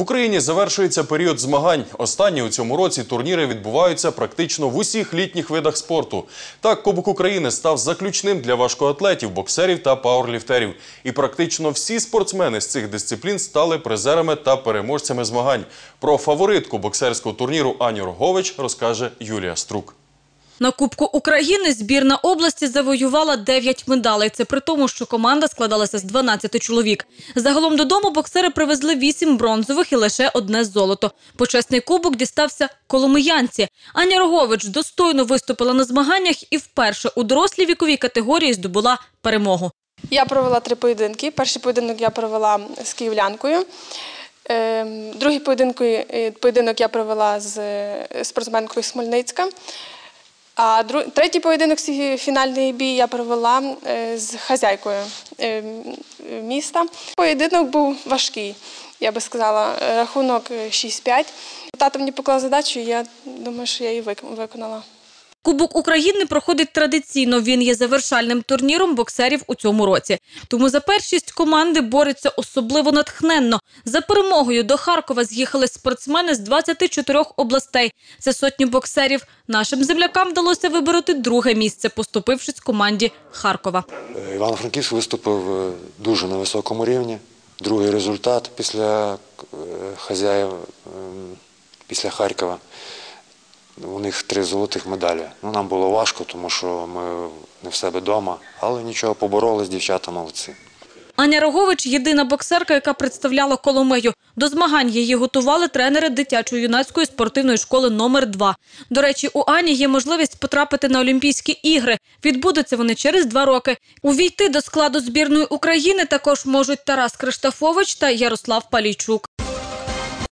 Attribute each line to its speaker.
Speaker 1: В Україні завершується період змагань. Останні у цьому році турніри відбуваються практично в усіх літніх видах спорту. Так, Кубок України став заключним для важкоатлетів, боксерів та пауерліфтерів. І практично всі спортсмени з цих дисциплін стали призерами та переможцями змагань. Про фаворитку боксерського турніру Аню Рогович розкаже Юлія Струк.
Speaker 2: На Кубку України збірна області завоювала 9 медалей. Це при тому, що команда складалася з 12 чоловік. Загалом додому боксери привезли 8 бронзових і лише одне золото. Почесний кубок дістався коломиянці. Аня Рогович достойно виступила на змаганнях і вперше у дорослій віковій категорії здобула перемогу.
Speaker 3: Я провела три поєдинки. Перший поєдинок я провела з київлянкою. Ем, Другий поєдинок, поєдинок я провела з е, спортсменкою з Хмельницька. А третій поєдинок, фінальний бій, я провела е, з хазяйкою е, міста. Поєдинок був важкий, я би сказала. Е, Рахунок е, 6-5. Тато мені поклав задачу, і я думаю, що я її виконала.
Speaker 2: Кубок України проходить традиційно. Він є завершальним турніром боксерів у цьому році. Тому за першість команди борються особливо натхненно. За перемогою до Харкова з'їхали спортсмени з 24 областей. Це сотні боксерів. Нашим землякам вдалося вибороти друге місце, поступившись команді Харкова.
Speaker 4: Е, Івано-Франківськ виступив е, дуже на високому рівні. Другий результат після е, хазяїв, ем, після Харкова. У них три золотих медалі. Ну, нам було важко, тому що ми не в себе вдома, але нічого, поборолись, дівчата молодці.
Speaker 2: Аня Рогович – єдина боксерка, яка представляла Коломию. До змагань її готували тренери дитячо-юнацької спортивної школи номер 2 До речі, у Ані є можливість потрапити на Олімпійські ігри. Відбудуться вони через два роки. Увійти до складу збірної України також можуть Тарас Криштафович та Ярослав Палійчук.